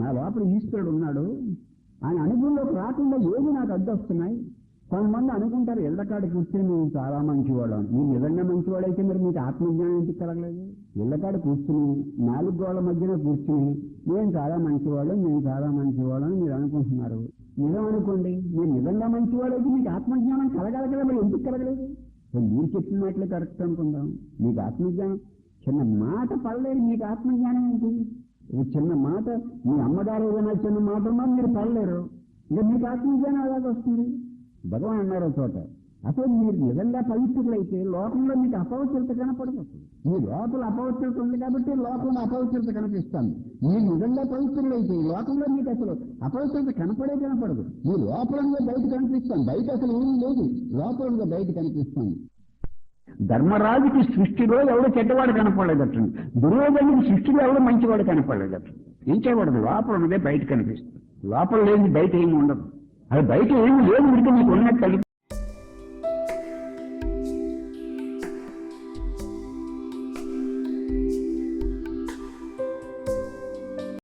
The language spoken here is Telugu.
నా లోపల ఈశ్వరుడు ఉన్నాడు. ఆయన అనుభవంలోకి రాకుండా ఏది నాకు అడ్డొస్తున్నాయి? కొంతమంది అనుకుంటారు ఇళ్ళకాడ కూర్చొని మేము చాలా మంచివాడు అని మీరు నిజంగా మంచివాడైతే మరి మీకు ఆత్మజ్ఞానం ఎందుకు కలగలేదు? ఇళ్ళకాడ కూర్చుని నాలుగు గోడల మధ్యన కూర్చుని నేను చాలా మంచివాడు నేను చాలా మంచివాడు అని మీరు అనుకుంటున్నారు. నిజం అనుకోండి మీరు నిజంగా మంచివాడైతే మీకు ఆత్మజ్ఞానం కలగాలి కదా మరి ఎందుకు కలగలేదు? మీరు చెప్పిన మాటలే కరెక్ట్ అనుకుందాం. మీకు ఆత్మజ్ఞానం చిన్న మాట పడలేదు మీకు ఆత్మజ్ఞానం ఏంటి? చిన్న మాట మీ అమ్మగారు ఏదైనా చిన్న మాట ఉన్నా మీరు పడలేరు. ఇక మీకు ఆత్మజ్ఞానం అలాగే వస్తుంది. భగవాన్ అన్నారు చోట అసలు మీరు నిజంగా పవిత్రులైతే లోకంలో మీకు అపవిత్రత కనపడదు. మీ లోపల అపవిత్రత ఉంది కాబట్టి లోపల అపవిత్రత కనిపిస్తాను మీరు నిజంగా పవిత్రులైతే ఈ లోకంలో మీకు అసలు అపవిత్రత కనపడే కనపడదు. మీ లోపలంగా బయట కనిపిస్తాను బయట అసలు ఏమీ లేదు. లోపలంగా బయట కనిపిస్తాను ధర్మరాజుకి సృష్టిలో ఎవడు చెడ్డవాడు కనపడలేదట దుర్యోధనుడికి సృష్టిలో ఎవడు మంచివాడు కనపడలేదట ఏం చేయకూడదు? లోపల ఉన్నదే బయట కనిపిస్తుంది. లోపల లేని బయట ఏమి ఉండదు. అది బయట ఏమి లేదు ఉడికి మీకు ఉన్నట్టు